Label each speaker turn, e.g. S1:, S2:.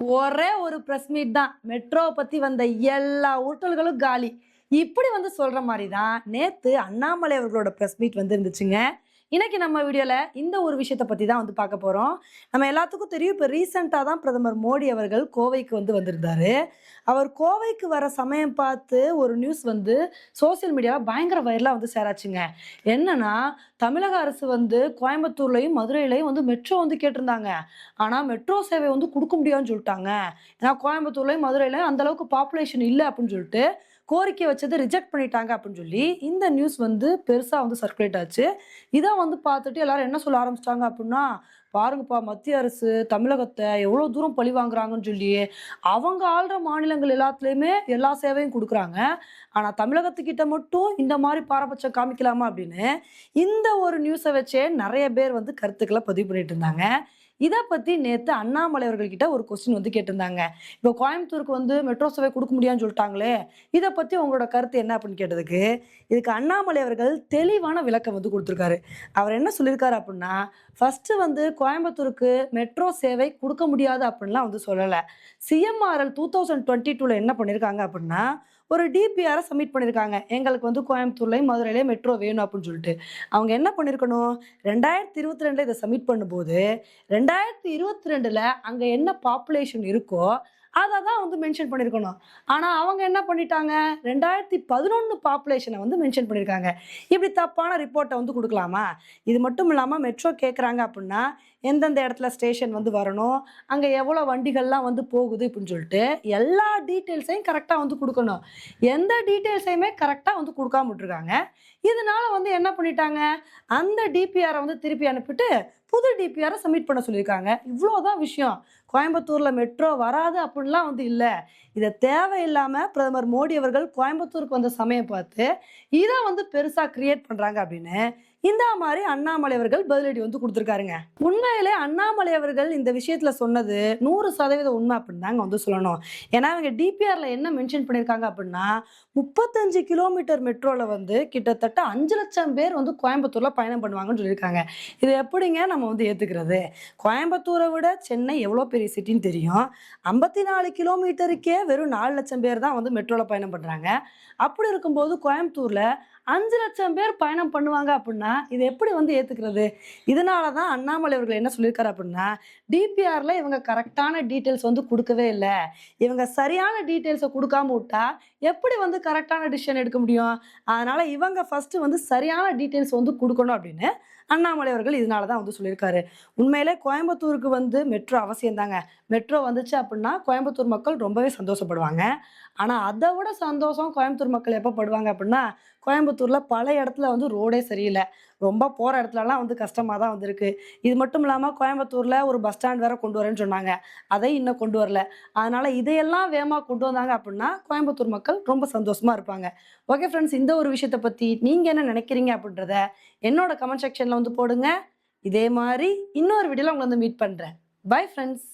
S1: ஒரே ஒரு press meet தான். மெட்ரோவை பற்றி வந்த எல்லா ஊட்டல்களும் காலி. இப்படி வந்து சொல்கிற மாதிரி தான் நேற்று அண்ணாமலை அவர்களோட ப்ரெஸ் மீட் வந்து இருந்துச்சுங்க இன்னைக்கு நம்ம வீடியோவில் இந்த ஒரு விஷயத்தை பற்றி தான் வந்து பார்க்க போகிறோம் நம்ம எல்லாத்துக்கும் தெரியும் இப்போ ரீசெண்டாக தான் பிரதமர் மோடி அவர்கள் கோவைக்கு வந்து வந்திருந்தார். அவர் கோவைக்கு வர சமயம் பார்த்து ஒரு நியூஸ் வந்து சோஷியல் மீடியாவில் பயங்கர வைரலாக வந்து சேராச்சுங்க என்னன்னா தமிழக அரசு வந்து கோயம்புத்தூர்லையும் மதுரையிலையும் வந்து மெட்ரோ வந்து கேட்டிருந்தாங்க. ஆனால் மெட்ரோ சேவை வந்து கொடுக்க முடியாதுன்னு சொல்லிட்டாங்க. ஏன்னா கோயம்புத்தூர்லையும் மதுரையிலையும் அந்த அளவுக்கு பாப்புலேஷன் இல்லை அப்படின்னு சொல்லிட்டு கோரிக்கை வச்சதை ரிஜெக்ட் பண்ணிட்டாங்க அப்படின்னு சொல்லி இந்த நியூஸ் வந்து பெருசாக வந்து சர்க்குலேட் ஆச்சு. இதை வந்து பார்த்துட்டு எல்லாரும் என்ன சொல்ல ஆரம்பிச்சிட்டாங்க அப்படின்னா பாருங்கப்பா மத்திய அரசு தமிழகத்தை எவ்வளோ தூரம் பழி வாங்குறாங்கன்னு சொல்லி அவங்க ஆள்ற மாநிலங்கள் எல்லாத்துலேயுமே எல்லா சேவையும் கொடுக்குறாங்க. ஆனால் தமிழகத்துக்கிட்ட மட்டும் இந்த மாதிரி பாரபட்சம் காமிக்கலாமா அப்படின்னு இந்த ஒரு நியூஸை வச்சே நிறைய பேர் வந்து கருத்துக்களை பதிவு பண்ணிட்டு இருந்தாங்க. இதை பற்றி நேற்று அண்ணாமலை அவர்கள்கிட்ட ஒரு கொஸ்டின் வந்து கேட்டிருந்தாங்க. இப்போ கோயம்புத்தூருக்கு வந்து மெட்ரோ சேவை கொடுக்க முடியாதுன்னு சொல்லிட்டாங்களே இதை பற்றி உங்களோட கருத்து என்ன அப்படின்னு கேட்டதுக்கு இதுக்கு அண்ணாமலை அவர்கள் தெளிவான விளக்கம் வந்து கொடுத்துருக்காரு. அவர் என்ன சொல்லியிருக்காரு அப்படின்னா ஃபஸ்ட்டு வந்து கோயம்புத்தூருக்கு மெட்ரோ சேவை கொடுக்க முடியாது அப்படின்லாம் வந்து சொல்லலை. சிஎம்ஆர்எல் டூ தௌசண்ட் டுவெண்ட்டி டூவில் என்ன பண்ணியிருக்காங்க அப்படின்னா ஒரு டிபிஆரை சப்மிட் பண்ணியிருக்காங்க எங்களுக்கு வந்து கோயம்புத்தூர்லேயும் மதுரையிலையும் மெட்ரோ வேணும் அப்படின்னு சொல்லிட்டு. அவங்க என்ன பண்ணியிருக்கணும் ரெண்டாயிரத்தி இருபத்தி ரெண்டில் இதை சப்மிட் பண்ணும்போது ரெண்டாயிரத்தி இருபத்தி ரெண்டில் அங்கே என்ன பாப்புலேஷன் இருக்கோ அதை தான் வந்து மென்ஷன் பண்ணியிருக்கணும் ஆனால் அவங்க என்ன பண்ணிட்டாங்க? ரெண்டாயிரத்தி பதினொன்று பாப்புலேஷனை வந்து மென்ஷன் பண்ணியிருக்காங்க இப்படி தப்பான ரிப்போர்ட்டை வந்து கொடுக்கலாமா? இது மட்டும் இல்லாமல் மெட்ரோ கேட்குறாங்க அப்படின்னா எந்தெந்த இடத்துல ஸ்டேஷன் வந்து வரணும் அங்கே எவ்வளோ வண்டிகள்லாம் வந்து போகுது அப்படின்னு சொல்லிட்டு எல்லா டீட்டெயில்ஸையும் கரெக்டாக வந்து கொடுக்கணும். எந்த டீட்டெயில்ஸையுமே கரெக்டாக வந்து கொடுக்காம விட்டுருக்காங்க. இதனால வந்து என்ன பண்ணிட்டாங்க? அந்த டிபிஆரை வந்து திருப்பி அனுப்பிட்டு புது டிபிஆரை சப்மிட் பண்ண சொல்லியிருக்காங்க. இவ்வளோதான் விஷயம். கோயம்புத்தூரில் மெட்ரோ வராது அப்படின்லாம் வந்து இல்லை. இதை தேவையில்லாமல் பிரதமர் மோடி அவர்கள் கோயம்புத்தூருக்கு வந்த சமயம் பார்த்து இதை வந்து பெருசாக கிரியேட் பண்ணுறாங்க அப்படின்னு இந்த மாதிரி அண்ணாமலை அவர்கள் பதிலடி வந்து கொடுத்துருக்காருங்க. உண்மையிலே அண்ணாமலை அவர்கள் இந்த விஷயத்துல சொன்னது நூறு சதவீத உண்மை அப்படின்னு தாங்க வந்து சொல்லணும். ஏன்னா இவங்க டிபிஆர்ல என்ன மென்ஷன் பண்ணியிருக்காங்க அப்படின்னா முப்பத்தஞ்சு கிலோமீட்டர் மெட்ரோல வந்து கிட்டத்தட்ட அஞ்சு லட்சம் பேர் வந்து கோயம்புத்தூர்ல பயணம் பண்ணுவாங்கன்னு சொல்லியிருக்காங்க. இது எப்படிங்க நம்ம வந்து ஏத்துக்கிறது? கோயம்புத்தூரை விட சென்னை எவ்வளோ பெரிய சிட்டின்னு தெரியும். ஐம்பத்தி நாலு கிலோமீட்டருக்கே வெறும் நாலு லட்சம் பேர் தான் வந்து மெட்ரோல பயணம் பண்றாங்க. அப்படி இருக்கும்போது கோயம்புத்தூர்ல அஞ்சு லட்சம் பேர் பயணம் பண்ணுவாங்க அப்படின்னா இதை எப்படி வந்து ஏற்றுக்கிறது இதனால தான் அண்ணாமலை அவர்கள் என்ன சொல்லியிருக்காரு அப்படின்னா டிபிஆரில் இவங்க கரெக்டான டீட்டெயில்ஸ் வந்து கொடுக்கவே இல்லை. இவங்க சரியான டீட்டெயில்ஸை கொடுக்காம விட்டா எப்படி வந்து கரெக்டான டிசிஷன் எடுக்க முடியும்? அதனால் இவங்க ஃபஸ்ட்டு வந்து சரியான டீட்டெயில்ஸ் வந்து கொடுக்கணும் அப்படின்னு அண்ணாமலை அவர்கள் இதனால தான் வந்து சொல்லியிருக்காரு. உண்மையிலே கோயம்புத்தூருக்கு வந்து மெட்ரோ அவசியம் தாங்க. மெட்ரோ வந்துச்சு அப்படின்னா கோயம்புத்தூர் மக்கள் ரொம்பவே சந்தோஷப்படுவாங்க. ஆனால் அதை விட சந்தோஷம் கோயம்புத்தூர் மக்கள் எப்போ படுவாங்க அப்படின்னா கோயம்புத்தூரில் பல இடத்துல வந்து ரோடே சரியில்லை. ரொம்ப போகிற இடத்துலலாம் வந்து கஷ்டமாக தான் வந்திருக்கு. இது மட்டும் இல்லாமல் கோயம்புத்தூரில் ஒரு பஸ் ஸ்டாண்ட் வேற கொண்டு வரேன்னு சொன்னாங்க. அதை இன்னும் கொண்டு வரல. அதனால் இதையெல்லாம் வேகமாக கொண்டு வந்தாங்க அப்படின்னா கோயம்புத்தூர் மக்கள் ரொம்ப சந்தோஷமாக இருப்பாங்க. ஓகே ஃப்ரெண்ட்ஸ் இந்த ஒரு விஷயத்தை பற்றி நீங்கள் என்ன நினைக்கிறீங்க அப்படின்றத என்னோட கமெண்ட் செக்ஷனில் வந்து போடுங்க. இதே மாதிரி இன்னொரு வீடியோவில் உங்களை வந்து மீட் பண்ணுறேன் பை ஃப்ரெண்ட்ஸ்